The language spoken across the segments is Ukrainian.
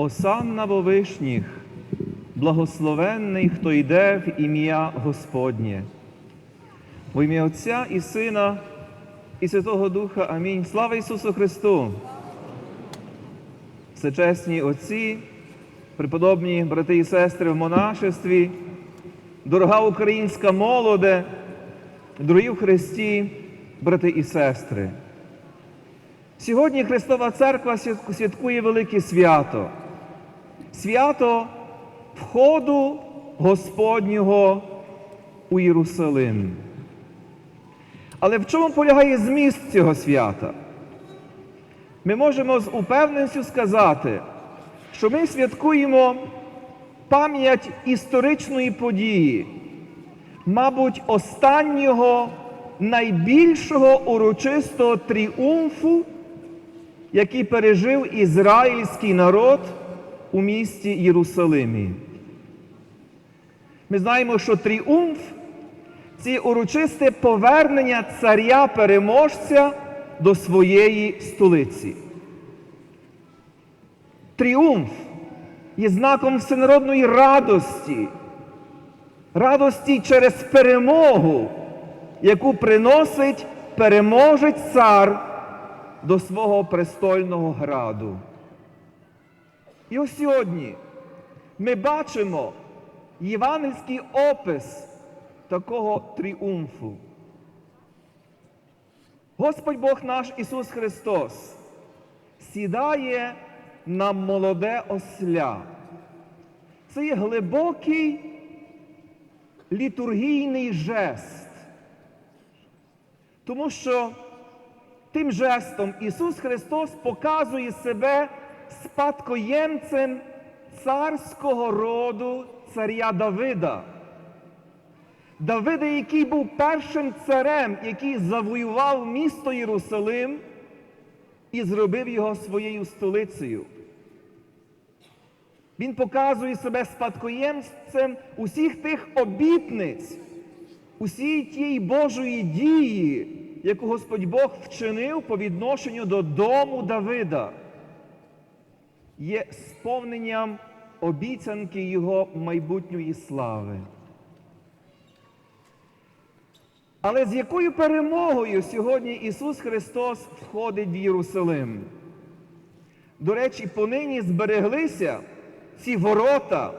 Осанна во вишніх, благословенний, хто йде в ім'я Господнє. Во ім'я Отця і Сина і Святого Духа. Амінь. Слава Ісусу Христу! Всечесні Отці, преподобні брати і сестри в монашестві, дорога українська молоде, дорогі в Христі, брати і сестри. Сьогодні Христова Церква святкує велике свято. Свято входу Господнього у Єрусалим. Але в чому полягає зміст цього свята? Ми можемо з упевненістю сказати, що ми святкуємо пам'ять історичної події, мабуть, останнього найбільшого урочистого тріумфу, який пережив ізраїльський народ у місті Єрусалимі. Ми знаємо, що тріумф це урочисте повернення царя-переможця до своєї столиці. Тріумф є знаком всенародної радості, радості через перемогу, яку приносить переможець цар до свого престольного граду. І ось сьогодні ми бачимо євангельський опис такого тріумфу. Господь Бог наш Ісус Христос сідає на молоде осля. Це є глибокий літургійний жест. Тому що тим жестом Ісус Христос показує себе спадкоємцем царського роду царя Давида. Давида, який був першим царем, який завоював місто Єрусалим і зробив його своєю столицею. Він показує себе спадкоємцем усіх тих обітниць, усієї тієї Божої дії, яку Господь Бог вчинив по відношенню до дому Давида, є сповненням обіцянки Його майбутньої слави. Але з якою перемогою сьогодні Ісус Христос входить в Єрусалим? До речі, понині збереглися ці ворота,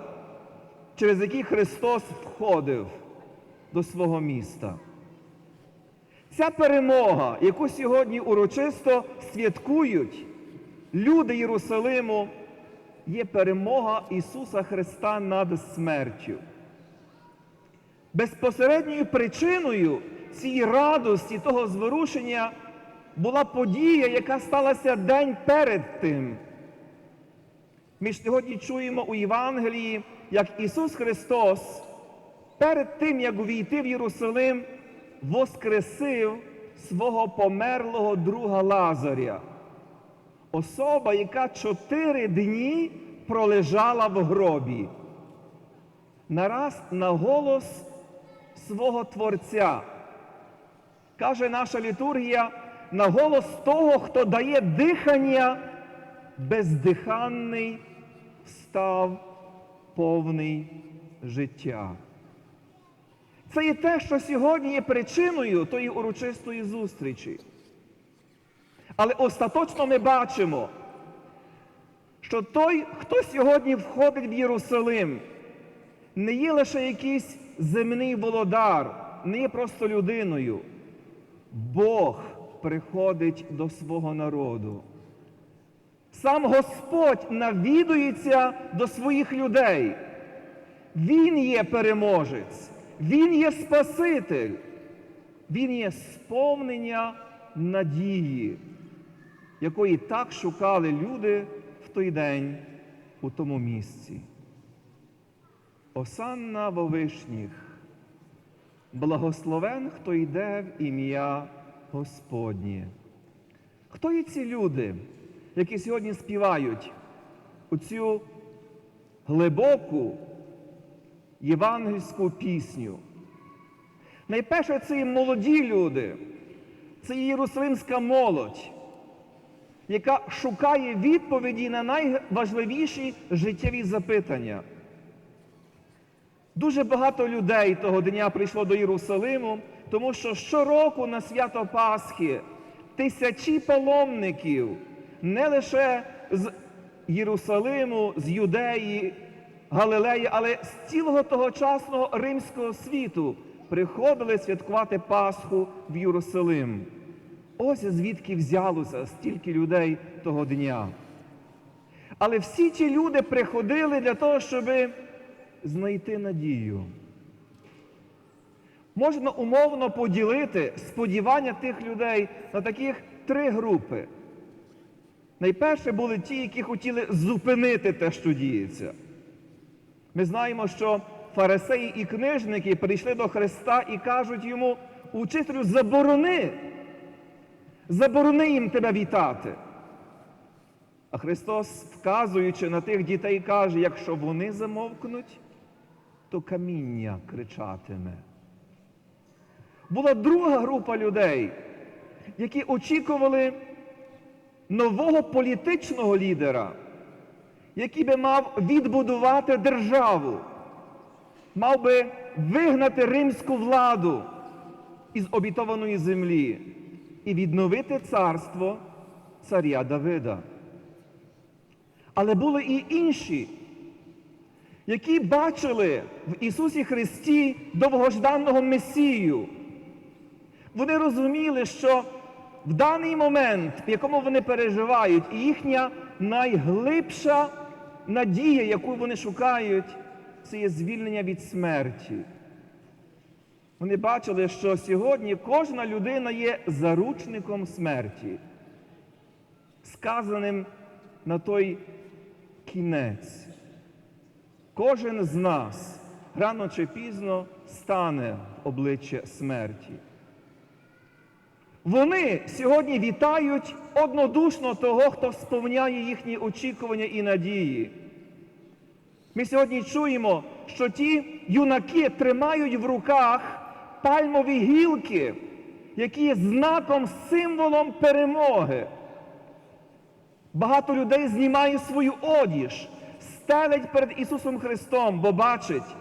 через які Христос входив до свого міста. Ця перемога, яку сьогодні урочисто святкують люди Єрусалиму, є перемога Ісуса Христа над смертю. Безпосередньою причиною цієї радості, того зворушення була подія, яка сталася день перед тим. Ми ж сьогодні чуємо у Євангелії, як Ісус Христос перед тим, як увійти в Єрусалим, воскресив свого померлого друга Лазаря. Особа, яка чотири дні пролежала в гробі. Нараз на голос свого Творця. Каже наша літургія на голос того, хто дає дихання, бездиханний став повний життя. Це є те, що сьогодні є причиною тої урочистої зустрічі. Але остаточно ми бачимо, що той, хто сьогодні входить в Єрусалим, не є лише якийсь земний володар, не є просто людиною. Бог приходить до свого народу. Сам Господь навідується до своїх людей. Він є переможець, Він є Спаситель, Він є сповнення надії, якої так шукали люди в той день у тому місці. Осанна во вишніх, благословен, хто йде в ім'я Господнє. Хто є ці люди, які сьогодні співають оцю глибоку євангельську пісню? Найперше, це є молоді люди, це є єрусалимська молодь, яка шукає відповіді на найважливіші життєві запитання. Дуже багато людей того дня прийшло до Єрусалиму, тому що щороку на свято Пасхи тисячі паломників не лише з Єрусалиму, з Юдеї, Галилеї, але з цілого тогочасного римського світу приходили святкувати Пасху в Єрусалим. Ось звідки взялося стільки людей того дня. Але всі ті люди приходили для того, щоб знайти надію. Можна умовно поділити сподівання тих людей на таких три групи. Найперше були ті, які хотіли зупинити те, що діється. Ми знаємо, що фарисеї і книжники прийшли до Христа і кажуть йому, учителю, заборони, заборони їм тебе вітати. А Христос, вказуючи на тих дітей, каже, якщо вони замовкнуть, то каміння кричатиме. Була друга група людей, які очікували нового політичного лідера, який би мав відбудувати державу, мав би вигнати римську владу із обітованої землі і відновити царство царя Давида. Але були і інші, які бачили в Ісусі Христі довгожданого Месію. Вони розуміли, що в даний момент, в якому вони переживають, і їхня найглибша надія, яку вони шукають, це є звільнення від смерті. Вони бачили, що сьогодні кожна людина є заручником смерті, сказаним на той кінець. Кожен з нас рано чи пізно стане в обличчя смерті. Вони сьогодні вітають однодушно того, хто сповняє їхні очікування і надії. Ми сьогодні чуємо, що ті юнаки тримають в руках пальмові гілки, які є знаком, символом перемоги. Багато людей знімає свою одіж, стелить перед Ісусом Христом, бо бачить,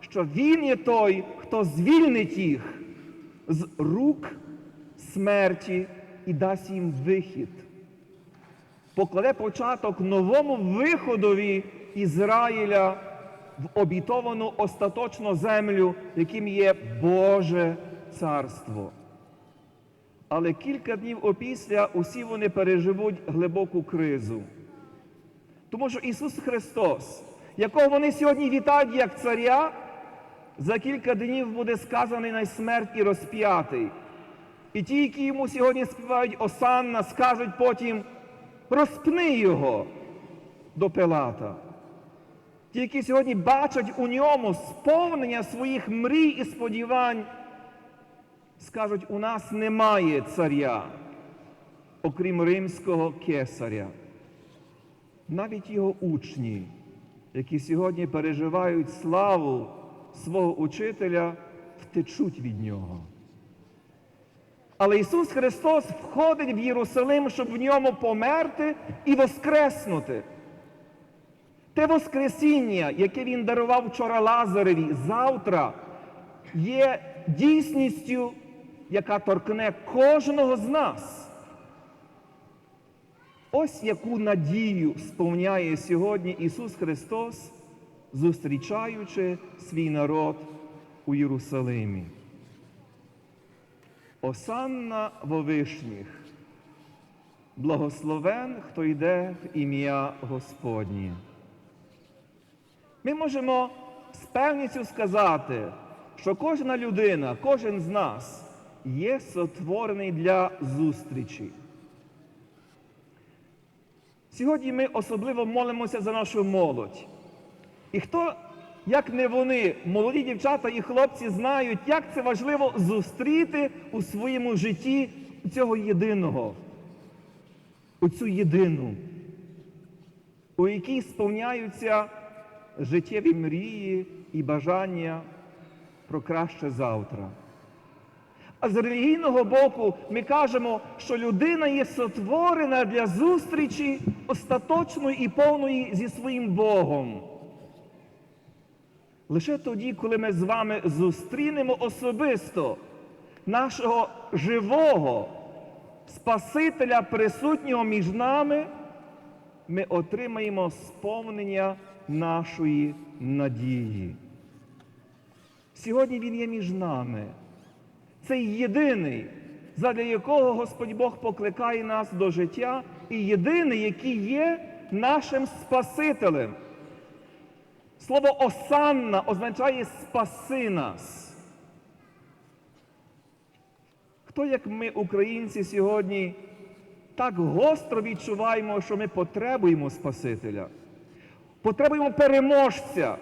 що Він є той, хто звільнить їх з рук смерті і дасть їм вихід. Покладе початок новому виходові Ізраїля в обітовану остаточну землю, яким є Боже Царство. Але кілька днів опісля усі вони переживуть глибоку кризу. Тому що Ісус Христос, якого вони сьогодні вітають як царя, за кілька днів буде сказаний на смерть і розп'ятий. І ті, які йому сьогодні співають Осанна, скажуть потім розпни його до Пилата. Ті, які сьогодні бачать у ньому сповнення своїх мрій і сподівань, скажуть, у нас немає царя, окрім римського кесаря. Навіть його учні, які сьогодні переживають славу свого учителя, втечуть від нього. Але Ісус Христос входить в Єрусалим, щоб в ньому померти і воскреснути. Те Воскресіння, яке Він дарував вчора Лазареві, завтра є дійсністю, яка торкне кожного з нас. Ось яку надію сповняє сьогодні Ісус Христос, зустрічаючи свій народ у Єрусалимі. Осанна во вишніх, благословен, хто йде в ім'я Господнє. Ми можемо з певністю сказати, що кожна людина, кожен з нас є сотворений для зустрічі. Сьогодні ми особливо молимося за нашу молодь. І хто, як не вони, молоді дівчата і хлопці, знають, як це важливо зустріти у своєму житті цього єдиного, оцю єдину, у якій сповняються життєві мрії і бажання про краще завтра. А з релігійного боку ми кажемо, що людина є сотворена для зустрічі остаточної і повної зі своїм Богом. Лише тоді, коли ми з вами зустрінемо особисто нашого живого Спасителя, присутнього між нами, ми отримаємо сповнення нашої надії. Сьогодні Він є між нами. Цей єдиний, задля якого Господь Бог покликає нас до життя, і єдиний, який є нашим Спасителем. Слово осанна означає спаси нас. Хто, як ми, українці, сьогодні так гостро відчуваємо, що ми потребуємо Спасителя, потребуємо переможця,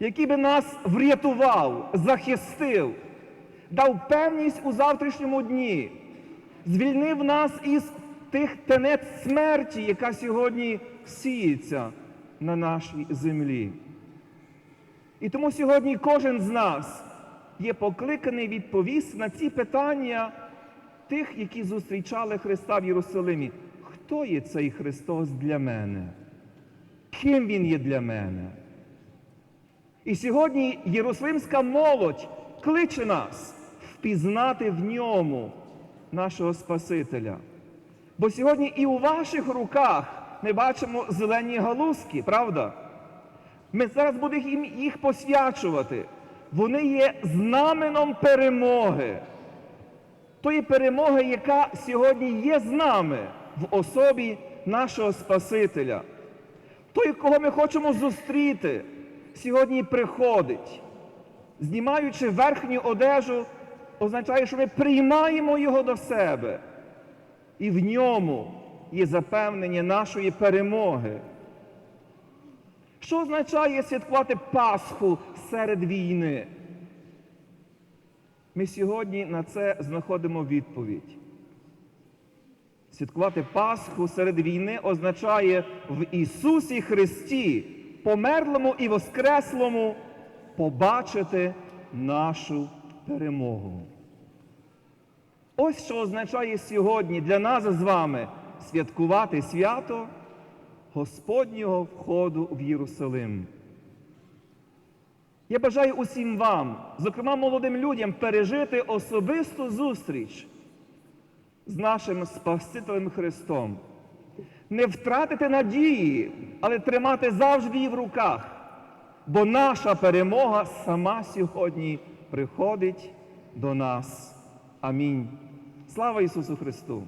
який би нас врятував, захистив, дав певність у завтрашньому дні, звільнив нас із тих тенець смерті, яка сьогодні сіється на нашій землі. І тому сьогодні кожен з нас є покликаний відповісти на ці питання тих, які зустрічали Христа в Єрусалимі. Хто є цей Христос для мене? Ким Він є для мене? І сьогодні єрусалимська молодь кличе нас впізнати в ньому нашого Спасителя. Бо сьогодні і у ваших руках ми бачимо зелені галузки, правда? Ми зараз будемо їх посвячувати. Вони є знаменом перемоги. Тої перемоги, яка сьогодні є з нами в особі нашого Спасителя. Той, кого ми хочемо зустріти, сьогодні приходить. Знімаючи верхню одежу, означає, що ми приймаємо його до себе. І в ньому є запевнення нашої перемоги. Що означає святкувати Пасху серед війни? Ми сьогодні на це знаходимо відповідь. Святкувати Пасху серед війни означає в Ісусі Христі, померлому і воскреслому, побачити нашу перемогу. Ось що означає сьогодні для нас з вами святкувати свято Господнього входу в Єрусалим. Я бажаю усім вам, зокрема молодим людям, пережити особисту зустріч з нашим Спасителем Христом. Не втратити надії, але тримати завжди її в руках, бо наша перемога сама сьогодні приходить до нас. Амінь. Слава Ісусу Христу!